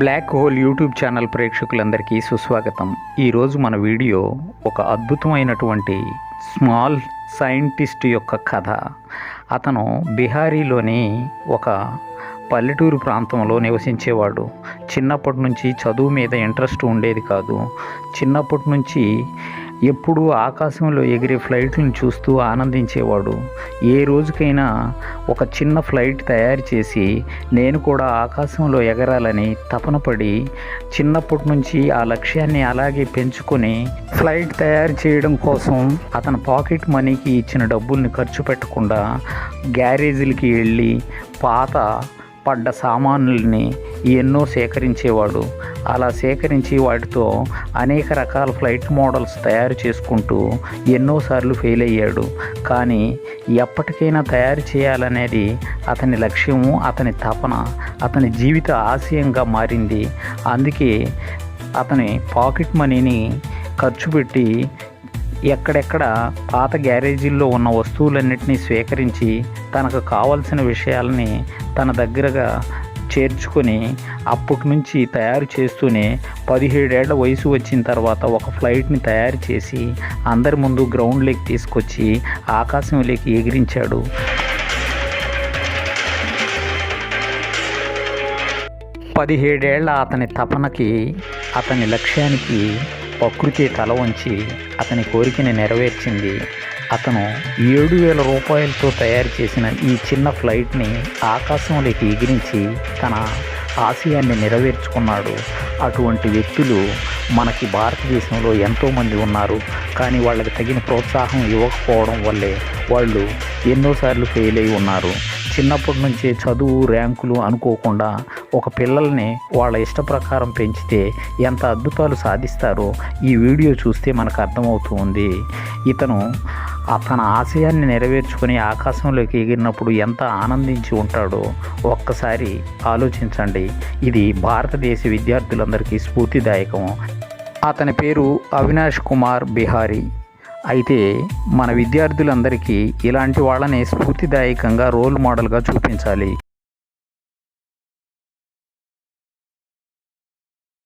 Black hole YouTube channel ప్రేక్షకులందరికీ సుస్వాగతం. ఈరోజు మన వీడియో ఒక అద్భుతమైనటువంటి స్మాల్ సైంటిస్ట్ యొక్క కథ. అతను బీహారీలోని ఒక పల్లెటూరు ప్రాంతంలో నివసించేవాడు. చిన్నప్పటి నుంచి చదువు మీద ఇంట్రెస్ట్ ఉండేది కాదు. చిన్నప్పటి నుంచి ఎప్పుడూ ఆకాశంలో ఎగిరే ఫ్లైట్లను చూస్తూ ఆనందించేవాడు. ఏ రోజుకైనా ఒక చిన్న ఫ్లైట్ తయారు చేసి నేను కూడా ఆకాశంలో ఎగరాలని తపన పడి చిన్నప్పటి నుంచి ఆ లక్ష్యాన్ని అలాగే పెంచుకొని ఫ్లైట్ తయారు చేయడం కోసం అతని పాకెట్ మనీకి ఇచ్చిన డబ్బుల్ని ఖర్చు పెట్టకుండా గ్యారేజీలకి వెళ్ళి పాత పడ్డ సామానుల్ని ఎన్నో సేకరించేవాడు. అలా సేకరించి వాటితో అనేక రకాల ఫ్లైట్ మోడల్స్ తయారు చేసుకుంటూ ఎన్నోసార్లు ఫెయిల్ అయ్యాడు. కానీ ఎప్పటికైనా తయారు చేయాలనేది అతని లక్ష్యము అతని తపన అతని జీవిత ఆశయంగా మారింది. అందుకే అతని పాకెట్ మనీని ఖర్చు పెట్టి ఎక్కడెక్కడ పాత గ్యారేజీల్లో ఉన్న వస్తువులన్నింటినీ స్వీకరించి తనకు కావలసిన విషయాలని తన దగ్గరగా చేర్చుకొని అప్పటి నుంచి తయారు చేస్తూనే పదిహేడేళ్ళ వయసు వచ్చిన తర్వాత ఒక ఫ్లైట్ని తయారు చేసి అందరి ముందు గ్రౌండ్లోకి తీసుకొచ్చి ఆకాశంలోకి ఎగిరించాడు. పదిహేడేళ్ళ అతని తపనకి అతని లక్ష్యానికి ప్రకృతి తల వంచి అతని కోరికని నెరవేర్చింది. అతను ఏడు వేల రూపాయలతో తయారు చేసిన ఈ చిన్న ఫ్లైట్ని ఆకాశంలోకి ఎగిరించి తన ఆశయాన్ని నెరవేర్చుకున్నాడు. అటువంటి వ్యక్తులు మనకి భారతదేశంలో ఎంతోమంది ఉన్నారు. కానీ వాళ్ళకి తగిన ప్రోత్సాహం ఇవ్వకపోవడం వల్లే వాళ్ళు ఎన్నోసార్లు ఫెయిల్ అయి ఉన్నారు. చిన్నప్పటి నుంచే చదువు ర్యాంకులు అనుకోకుండా ఒక పిల్లల్ని వాళ్ళ ఇష్ట ప్రకారం పెంచితే ఎంత అద్భుతాలు సాధిస్తారో ఈ వీడియో చూస్తే మనకు అర్థమవుతుంది. ఇతను తన ఆశయాన్ని నెరవేర్చుకుని ఆకాశంలోకి ఎగిరినప్పుడు ఎంత ఆనందించి ఉంటాడో ఒక్కసారి ఆలోచించండి. ఇది భారతదేశ విద్యార్థులందరికీ స్ఫూర్తిదాయకం. అతని పేరు అవినాష్ కుమార్ బిహారీ. అయితే మన విద్యార్థులందరికీ ఇలాంటి వాళ్ళని స్ఫూర్తిదాయకంగా రోల్ మోడల్గా చూపించాలి.